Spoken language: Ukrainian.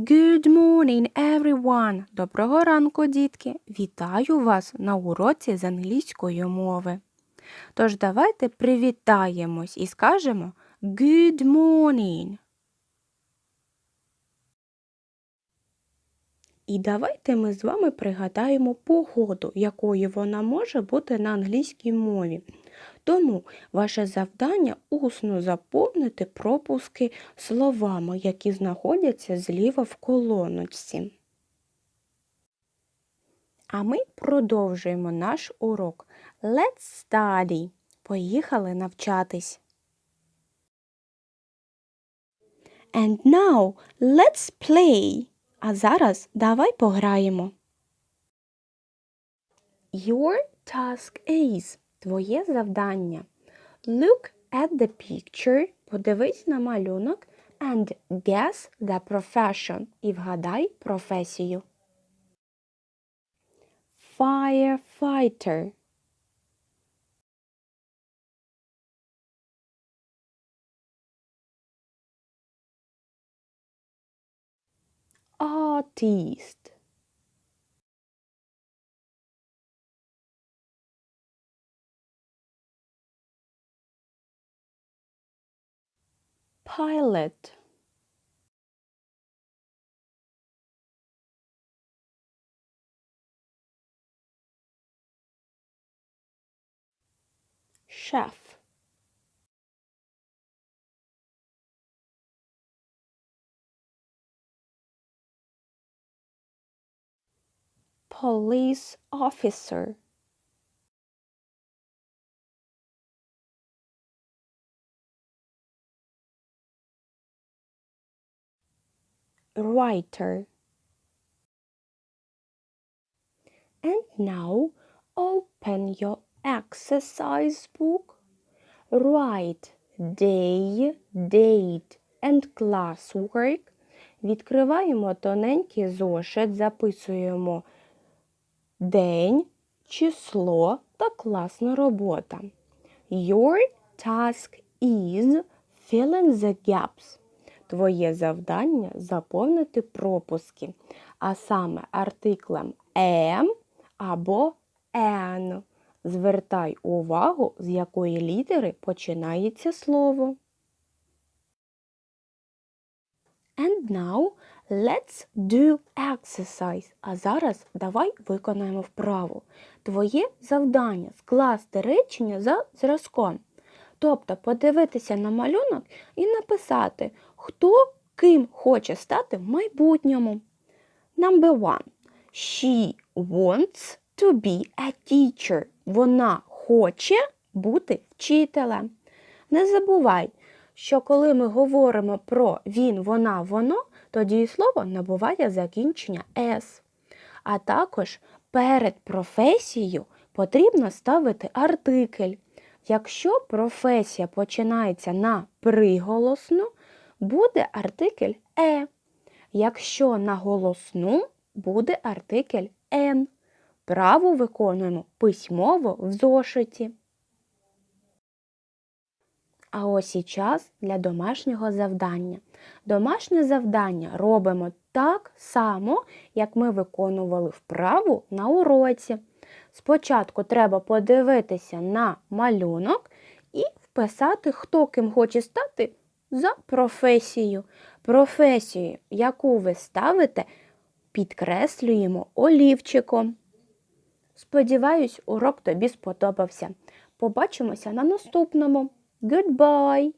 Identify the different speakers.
Speaker 1: Good morning, everyone! Доброго ранку, дітки! Вітаю вас на уроці з англійської мови. Тож давайте привітаємось і скажемо Good morning. І давайте ми з вами пригадаємо погоду, якою вона може бути на англійській мові. Тому ваше завдання усно заповнити пропуски словами, які знаходяться зліва в колоночці. А ми продовжуємо наш урок. Let's study. Поїхали навчатись. And now let's play. А зараз давай пограємо. Your task is твоє завдання. Look at the picture, подивись на малюнок and guess the profession і вгадай професію. Firefighter. Artist. Pilot. Chef. Police officer. Writer. And now open your exercise book. Write day, date and classwork. Відкриваємо тоненький зошит, записуємо день, число та класна робота. Your task is filling the gaps. Твоє завдання заповнити пропуски, а саме артиклем am або an. Звертай увагу, з якої літери починається слово. And now let's do exercise. А зараз давай виконаємо вправу. Твоє завдання скласти речення за зразком. Тобто подивитися на малюнок і написати, хто ким хоче стати в майбутньому. Number one. She wants to be a teacher. Вона хоче бути вчителем. Не забувай, що коли ми говоримо про він, вона, воно, то дієслово набуває закінчення S. А також перед професією потрібно ставити артикль. Якщо професія починається на приголосну, буде артикль е. Якщо на голосну, буде артикль н. Право виконуємо письмово в зошиті. А ось і час для домашнього завдання. Домашнє завдання робимо так само, як ми виконували вправу на уроці. Спочатку треба подивитися на малюнок і вписати, хто ким хоче стати за професію. Професію, яку ви ставите, підкреслюємо олівчиком. Сподіваюсь, урок тобі сподобався. Побачимося на наступному. Goodbye!